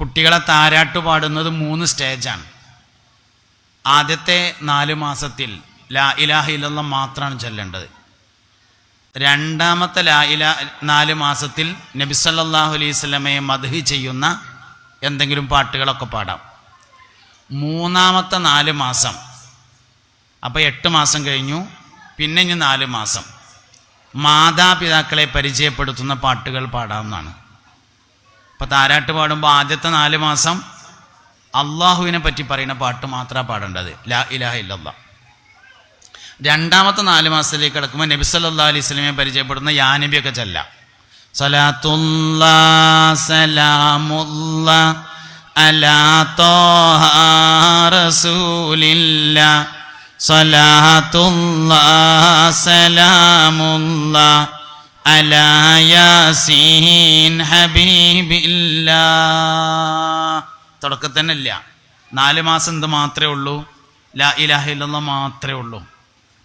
കുട്ടികളെ താരാട്ട് പാടുന്നത് മൂന്ന് സ്റ്റേജാണ്. ആദ്യത്തെ നാല് മാസത്തിൽ ലാ ഇലാഹ ഇല്ലല്ല മാത്രമാണ് ചൊല്ലേണ്ടത്. രണ്ടാമത്തെ ലാ ഇല നാല് മാസത്തിൽ നബി സല്ലല്ലാഹു അലൈഹി സ്വലമയെ മദ്ഹി ചെയ്യുന്ന എന്തെങ്കിലും പാട്ടുകളൊക്കെ പാടാം. മൂന്നാമത്തെ നാല് മാസം. അപ്പോൾ എട്ട് മാസം കഴിഞ്ഞു. പിന്നെ ഇനി നാല് മാസം. മാതാപിതാക്കളെ പരിചയപ്പെടുത്തുന്ന പാട്ടുകൾ പാടാവുന്നതാണ്. ഇപ്പം താരാട്ട് പാടുമ്പോൾ ആദ്യത്തെ നാല് മാസം അള്ളാഹുവിനെ പറ്റി പറയുന്ന പാട്ട് മാത്രമാണ് പാടേണ്ടത്. ലാ ഇലാഹ ഇല്ലല്ലാ. രണ്ടാമത്തെ നാല് മാസത്തിലേക്ക് കിടക്കുമ്പോൾ നബി സല്ലാ അലൈഹി സ്വലമെ പരിചയപ്പെടുന്ന യാനബിയൊക്കെ ചെല്ലാം. സലാത്തുല്ലാ സലാമുല്ലാ അലാ അലാ ഹബീബില്ലാ തുടക്കത്തിൽ തന്നെ ഇല്ല നാല് മാസം എന്ത് മാത്രമേ ഉള്ളൂ. ലാ ഇലാഹ ഇല്ലല്ലാ മാത്രമേ ഉള്ളൂ.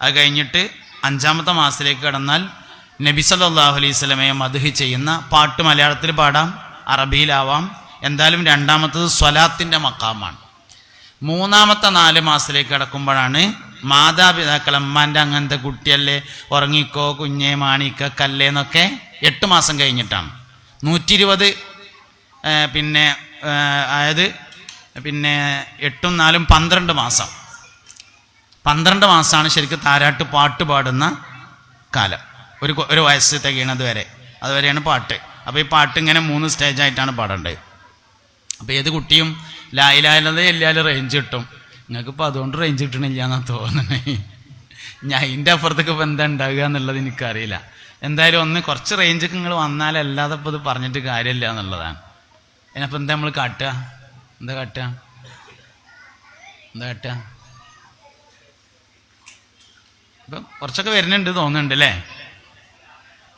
അത് കഴിഞ്ഞിട്ട് അഞ്ചാമത്തെ മാസത്തിലേക്ക് കടന്നാൽ നബി സല്ലാഹു അലൈഹി സ്വലമയെ മധുഹി ചെയ്യുന്ന പാട്ട് മലയാളത്തിൽ പാടാം അറബിയിലാവാം. എന്തായാലും രണ്ടാമത്തത് സ്വലാത്തിന്റെ മക്കാമാണ് മൂന്നാമത്തെ നാല് മാസത്തിലേക്ക് കടക്കുമ്പോഴാണ് മാതാപിതാക്കൾ അമ്മാന്റെ അങ്ങനത്തെ കുട്ടിയല്ലേ? ഉറങ്ങിക്കോ കുഞ്ഞേ മാണിക്ക കല്ലേ എന്നൊക്കെ എട്ട് മാസം കഴിഞ്ഞിട്ടാണ്. നൂറ്റി ഇരുപത് പിന്നെ അതായത് പിന്നെ എട്ടും നാലും പന്ത്രണ്ട് മാസം. പന്ത്രണ്ട് മാസമാണ് ശരിക്കും താരാട്ട് പാട്ട് പാടുന്ന കാലം. ഒരു ഒരു വയസ്സ് തികയണത് വരെ. അതുവരെയാണ് പാട്ട്. അപ്പോൾ ഈ പാട്ട് ഇങ്ങനെ മൂന്ന് സ്റ്റേജായിട്ടാണ് പാടേണ്ടത്. അപ്പോൾ ഏത് കുട്ടിയും ലായിലായാലത് എല്ലാവരും റേഞ്ച് കിട്ടും. നിങ്ങൾക്ക് ഇപ്പോൾ അതുകൊണ്ട് റേഞ്ച് കിട്ടണില്ല എന്നാണ് തോന്നണേ. ഞാൻ അതിന്റെ അപ്പുറത്തേക്ക് ഇപ്പോൾ എന്താ ഉണ്ടാകുക എന്നുള്ളത് എനിക്കറിയില്ല. എന്തായാലും ഒന്ന് കുറച്ച് റേഞ്ചൊക്കെ നിങ്ങൾ വന്നാലല്ലാതെ ഇപ്പോൾ ഇത് പറഞ്ഞിട്ട് കാര്യമില്ല എന്നുള്ളതാണ്. അതിനപ്പോൾ എന്താ നമ്മൾ കാട്ടുക? എന്താ കാട്ടുക? എന്താ കാട്ടുക? ഇപ്പം കുറച്ചൊക്കെ വരുന്നുണ്ട് തോന്നുന്നുണ്ട് അല്ലേ?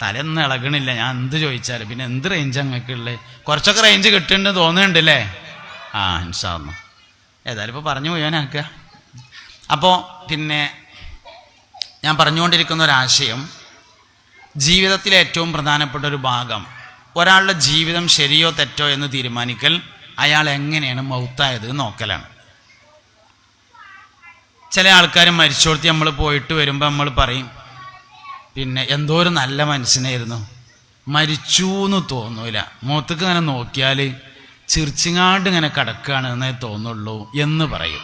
തലയൊന്നും ഇളകണില്ല. ഞാൻ എന്ത് ചോദിച്ചാലും പിന്നെ എന്ത് റേഞ്ച് അങ്ങക്ക് ഉള്ളത് കുറച്ചൊക്കെ റേഞ്ച് കിട്ടുന്നുണ്ട് തോന്നുന്നുണ്ട് അല്ലേ? ആ ഇൻഷാന്ന് ഏതായാലും ഇപ്പോൾ പറഞ്ഞു പോയാനാക്കുക അപ്പോൾ പിന്നെ ഞാൻ പറഞ്ഞുകൊണ്ടിരിക്കുന്ന ഒരാശയം ജീവിതത്തിലെ ഏറ്റവും പ്രധാനപ്പെട്ട ഒരു ഭാഗം ഒരാളുടെ ജീവിതം ശരിയോ തെറ്റോ എന്ന് തീരുമാനിക്കൽ അയാൾ എങ്ങനെയാണ് മൗത്തായത് നോക്കലാണ്. ചില ആൾക്കാർ മരിച്ചോടത്തി നമ്മൾ പോയിട്ട് വരുമ്പോൾ നമ്മൾ പറയും പിന്നെ എന്തോ ഒരു നല്ല മനുഷ്യനായിരുന്നു. മരിച്ചു എന്ന് തോന്നൂല. മുഖത്തേക്ക് ഇങ്ങനെ നോക്കിയാൽ ചിരിച്ചിങ്ങാണ്ട് ഇങ്ങനെ കിടക്കുകയാണ് എന്നേ തോന്നുള്ളൂ എന്ന് പറയും.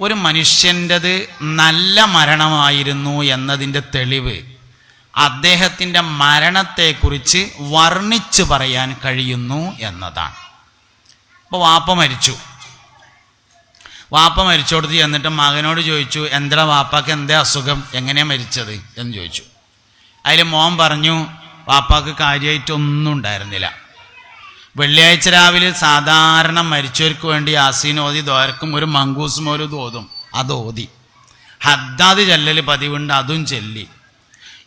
ഒരു മനുഷ്യന്റെത് നല്ല മരണമായിരുന്നു എന്നതിന്റെ തെളിവ് അദ്ദേഹത്തിന്റെ മരണത്തെക്കുറിച്ച് വർണിച്ചു പറയാൻ കഴിയുന്നു എന്നതാണ്. ഇപ്പോൾ വാപ്പ മരിച്ചു. വാപ്പ മരിച്ചോടത്ത് ചെന്നിട്ട് മകനോട് ചോദിച്ചു എന്താ വാപ്പാക്ക് എന്താ അസുഖം? എങ്ങനെയാണ് മരിച്ചത്? എന്ന് ചോദിച്ചു. അതിൽ മോൻ പറഞ്ഞു വാപ്പാക്ക് കാര്യമായിട്ടൊന്നും ഉണ്ടായിരുന്നില്ല. വെള്ളിയാഴ്ച രാവിലെ സാധാരണ മരിച്ചവർക്ക് വേണ്ടി യാസീൻ ഓതി ദ്വാരക്കും ഒരു മങ്കൂസും ഒരു തോതും അത് ഓതി. ഹദ്ദാദ് ചെല്ലൽ പതിവുണ്ട് അതും ചെല്ലി.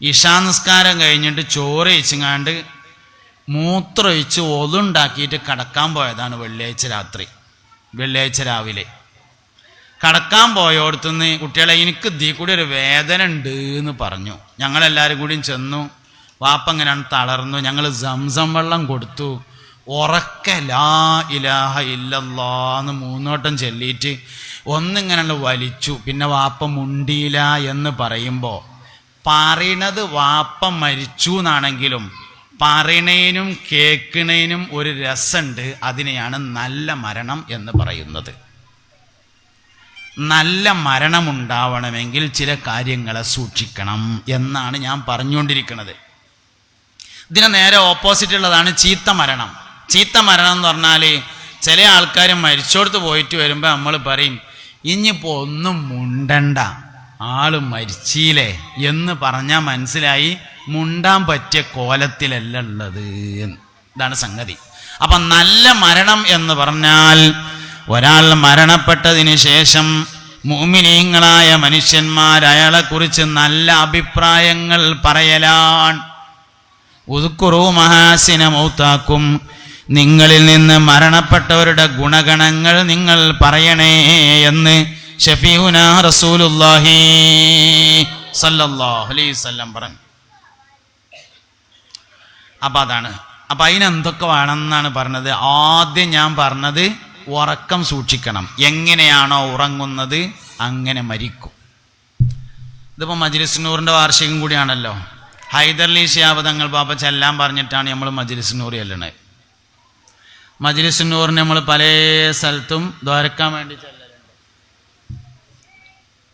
ഇഷാ നിസ്കാരം കഴിഞ്ഞിട്ട് ചോറ് കഴിച്ചങ്ങാണ്ട് മൂത്രമൊഴിച്ച് ഒതുണ്ടാക്കിയിട്ട് കടക്കാൻ പോയതാണ് വെള്ളിയാഴ്ച രാത്രി വെള്ളിയാഴ്ച രാവിലെ. കടക്കാൻ പോയോടത്തുനിന്ന് കുട്ടികളെ എനിക്ക് ഇതിൽ കൂടി ഒരു വേദന ഉണ്ട് എന്ന് പറഞ്ഞു. ഞങ്ങളെല്ലാവരും കൂടിയും ചെന്നു. വാപ്പ ഇങ്ങനെയാണ് തളർന്നു. ഞങ്ങൾ സംസം വെള്ളം കൊടുത്തു. ഉറക്കെ ലാ ഇലാഹ ഇല്ലല്ലാന്ന് മൂന്നോട്ടം ചെല്ലിയിട്ട് ഒന്നിങ്ങനെ വലിച്ചു. പിന്നെ വാപ്പ മുണ്ടിയില്ല എന്ന് പറയുമ്പോൾ പറയണത് വാപ്പ മരിച്ചു എന്നാണെങ്കിലും പറയണേനും കേൾക്കണേനും ഒരു രസമുണ്ട് അതിനെയാണ് നല്ല മരണം എന്ന് പറയുന്നത്. നല്ല മരണമുണ്ടാവണമെങ്കിൽ ചില കാര്യങ്ങളെ സൂക്ഷിക്കണം എന്നാണ് ഞാൻ പറഞ്ഞുകൊണ്ടിരിക്കുന്നത് ഇതിന് നേരെ ഓപ്പോസിറ്റ് ഉള്ളതാണ് ചീത്ത മരണം. ചീത്ത മരണം എന്ന് പറഞ്ഞാൽ ചില ആൾക്കാർ മരിച്ചോടത്ത് പോയിട്ട് വരുമ്പോൾ നമ്മൾ പറയും ഇനിയിപ്പോൾ ഒന്നും മുണ്ടണ്ട. ആൾ മരിച്ചീലേ. എന്ന് പറഞ്ഞാൽ മനസ്സിലായി മുണ്ടാൻ പറ്റിയ കോലത്തിലല്ല ഉള്ളത്. ഇതാണ് സംഗതി. അപ്പം നല്ല മരണം എന്ന് പറഞ്ഞാൽ ഒരാൾ മരണപ്പെട്ടതിന് ശേഷം മുഅ്മിനീങ്ങളായ മനുഷ്യന്മാർ അയാളെക്കുറിച്ച് നല്ല അഭിപ്രായങ്ങൾ പറയലാണ്. ഉതുക്കുറു മഹാസിന മൗത്താക്കും. നിങ്ങളിൽ നിന്ന് മരണപ്പെട്ടവരുടെ ഗുണഗണങ്ങൾ നിങ്ങൾ പറയണേ എന്ന് ഷഫീഹുന റസൂലുല്ലാഹി സല്ലല്ലാഹു അലൈഹി വസല്ലം പറഞ്ഞു. അപ്പം അതാണ്. അപ്പം അതിനെന്തൊക്കെ വേണമെന്നാണ് പറഞ്ഞത്? ആദ്യം ഞാൻ പറഞ്ഞത് ഉറക്കം സൂക്ഷിക്കണം. എങ്ങനെയാണോ ഉറങ്ങുന്നത് അങ്ങനെ മരിക്കും. ഇതിപ്പോൾ മജ്ലിസ്നൂറിന്റെ വാർഷികം കൂടിയാണല്ലോ. ഹൈദർലി ശിയാബദങ്ങൾ പാപ്പ ചെല്ലാൻ പറഞ്ഞിട്ടാണ് നമ്മൾ മജ്ലിസ്നൂർ ചെല്ലണത്. മജ്ലിസ്നൂറിന് നമ്മൾ പല സ്ഥലത്തും ദ്വാരക്കാൻ വേണ്ടി ചെല്ലലുണ്ട്.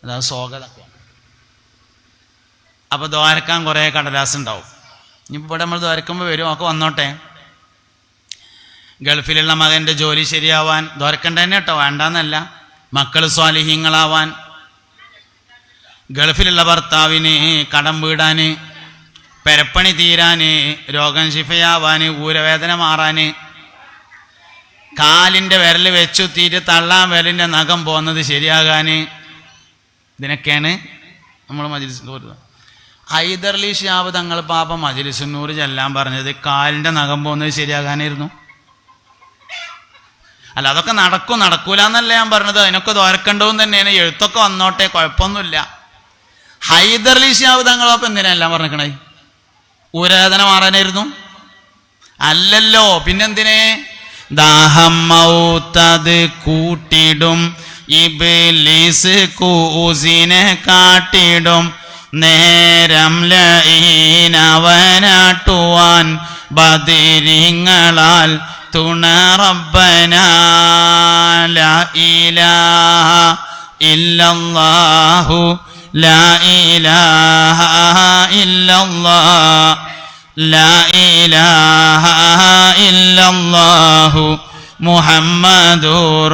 അതാ സ്വാഗതമൊക്കെ അപ്പോൾ ദ്വാരക്കാൻ കുറേ കടലാസ് ഉണ്ടാവും ഇനിയിപ്പോൾ ഇവിടെ നമ്മൾ ദ്വാരക്കുമ്പോൾ വരും. ഒക്കെ വന്നോട്ടെ. ഗൾഫിലുള്ള മകന്റെ ജോലി ശരിയാവാൻ ദ്വാരക്കണ്ട തന്നെ കേട്ടോ. വേണ്ടാന്നല്ല. മക്കൾ സ്വാലിഹ്യങ്ങളാവാൻ. ഗൾഫിലുള്ള ഭർത്താവിന് കടം വീടാന്. പെരപ്പണി തീരാന്. രോഗം ശിഫയാവാന്. ഊരവേദന മാറാന്. കാലിന്റെ വിരൽ വെച്ചു തീരെ തള്ളാൻ വിരലിന്റെ നഖം പോകുന്നത് ശരിയാകാൻ ഇതിനൊക്കെയാണ് നമ്മൾ മജിലിസിൽ ഹൈദർലി ഷിയാബ് തങ്ങൾ പാപ്പ മജിലിസുന്നൂർ ചെല്ലാൻ പറഞ്ഞത് കാലിന്റെ നഖം പോകുന്നത് ശരിയാകാനായിരുന്നു. അല്ല അതൊക്കെ നടക്കും നടക്കൂല എന്നല്ല ഞാൻ പറഞ്ഞത്. അതിനൊക്കെ ദോരക്കണ്ടവും തന്നെയാണ്. എഴുത്തൊക്കെ വന്നോട്ടെ കുഴപ്പമൊന്നുമില്ല. ഹൈദർലി ഷിയാബ് തങ്ങൾ പാപ്പ എന്തിനാ എല്ലാം പറഞ്ഞേ ഊരവേദന മാറാനായിരുന്നു അല്ലല്ലോ പിന്നെന്തിനെ? ദാഹം മൗത്തത് കൂട്ടിടും. ഇബിലിസ് കൂസിനെ കാട്ടിടും. നേരം ലീനവനാട്ടുവാൻ ബദിരിങ്ങളാൽ തുണ റബ്ബന ലാ ഇലാഹ ഇല്ലല്ലാഹു ലാ ഇലാഹ ഇല്ലല്ലാഹ് ലാ ഇലാഹ ഇല്ലല്ലാഹു മുഹമ്മദുർ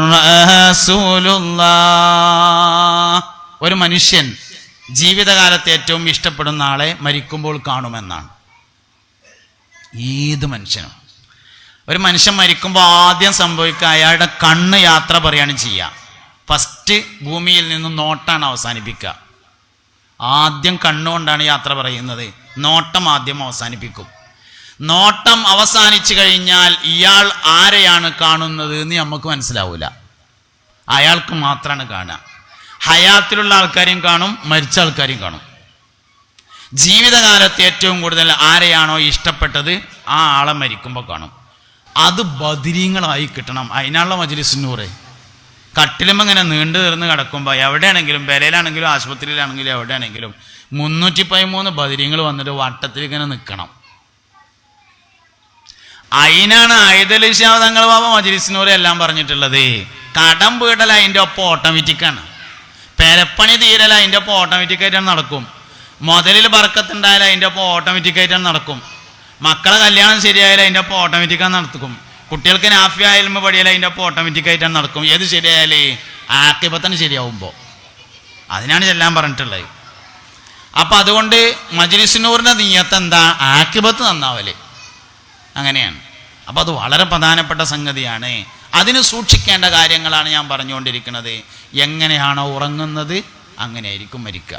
റസൂലുള്ളാഹ്. ഒരു മനുഷ്യൻ ജീവിതകാലത്ത് ഏറ്റവും ഇഷ്ടപ്പെടുന്ന ആളെ മരിക്കുമ്പോൾ കാണുമെന്നാണ്. ഏത് മനുഷ്യനും. ഒരു മനുഷ്യൻ മരിക്കുമ്പോൾ ആദ്യം സംഭവിക്കുക അയാളുടെ കണ്ണ് യാത്ര പറയാണ് ചെയ്യുക ഫസ്റ്റ് ഭൂമിയിൽ നിന്ന് നോട്ടാണ് അവസാനിപ്പിക്കുക. ആദ്യം കണ്ണുകൊണ്ടാണ് യാത്ര പറയുന്നത്. നോട്ടം ആദ്യം അവസാനിപ്പിക്കും. നോട്ടം അവസാനിച്ചു കഴിഞ്ഞാൽ ഇയാൾ ആരെയാണ് കാണുന്നത് എന്ന് നമുക്ക് മനസ്സിലാവില്ല അയാൾക്ക് മാത്രമാണ് കാണുക. ഹയാത്തിലുള്ള ആൾക്കാരെയും കാണും മരിച്ച ആൾക്കാരെയും കാണും. ജീവിതകാലത്ത് ഏറ്റവും കൂടുതൽ ആരെയാണോ ഇഷ്ടപ്പെട്ടത്? ആ ആളെ മരിക്കുമ്പോൾ കാണും. അത് ബദിരീങ്ങളായി കിട്ടണം. അതിനുള്ള മജ്ലിസിനൂറ് കട്ടിലും ഇങ്ങനെ നീണ്ടു തീർന്ന് കിടക്കുമ്പോൾ എവിടെയാണെങ്കിലും പെരയിലാണെങ്കിലും ആശുപത്രിയിലാണെങ്കിലും എവിടെയാണെങ്കിലും മുന്നൂറ്റി പതിമൂന്ന് ബദിരിങ്ങൾ വന്നിട്ട് വട്ടത്തിൽ ഇങ്ങനെ നിൽക്കണം അതിനാണ് ആയുധലിശാവ് തങ്ങൾ ബാബ മജിലിസിനോട് എല്ലാം പറഞ്ഞിട്ടുള്ളത്. കടം വീടൽ അതിന്റെ ഒപ്പം ഓട്ടോമാറ്റിക്കാണ് പെരപ്പണി തീരൽ അതിന്റെ ഒപ്പം ഓട്ടോമാറ്റിക്കായിട്ടാണ് നടക്കും. മുതലിൽ ബർക്കത്തുണ്ടായാലും അതിന്റെ ഒപ്പം ഓട്ടോമാറ്റിക്കായിട്ടാണ് നടക്കും. മക്കളെ കല്യാണം ശരിയായാലും അതിന്റെ ഒപ്പം ഓട്ടോമാറ്റിക്കാണ് നടക്കും. കുട്ടികൾക്ക് നാഫിയായാലും പടിയാൽ അതിന്റെ ഒപ്പം ഓട്ടോമാറ്റിക്കായിട്ടാണ് നടക്കും. ഏത് ശരിയായാലേ ആക്കിപ്പത്തന്നെ ശരിയാവുമ്പോൾ അതിനാണ് ചെല്ലാൻ പറഞ്ഞിട്ടുള്ളത്. അപ്പം അതുകൊണ്ട് മജ്ലിസിനൂറിന്റെ നീയത്ത് എന്താ? ആക്കിപത്ത് നന്നാവൽ. അങ്ങനെയാണ്. അപ്പോൾ അത് വളരെ പ്രധാനപ്പെട്ട സംഗതിയാണ്. അതിന് സൂക്ഷിക്കേണ്ട കാര്യങ്ങളാണ് ഞാൻ പറഞ്ഞുകൊണ്ടിരിക്കുന്നത്. എങ്ങനെയാണോ ഉറങ്ങുന്നത് അങ്ങനെയായിരിക്കും മരിക്കുക.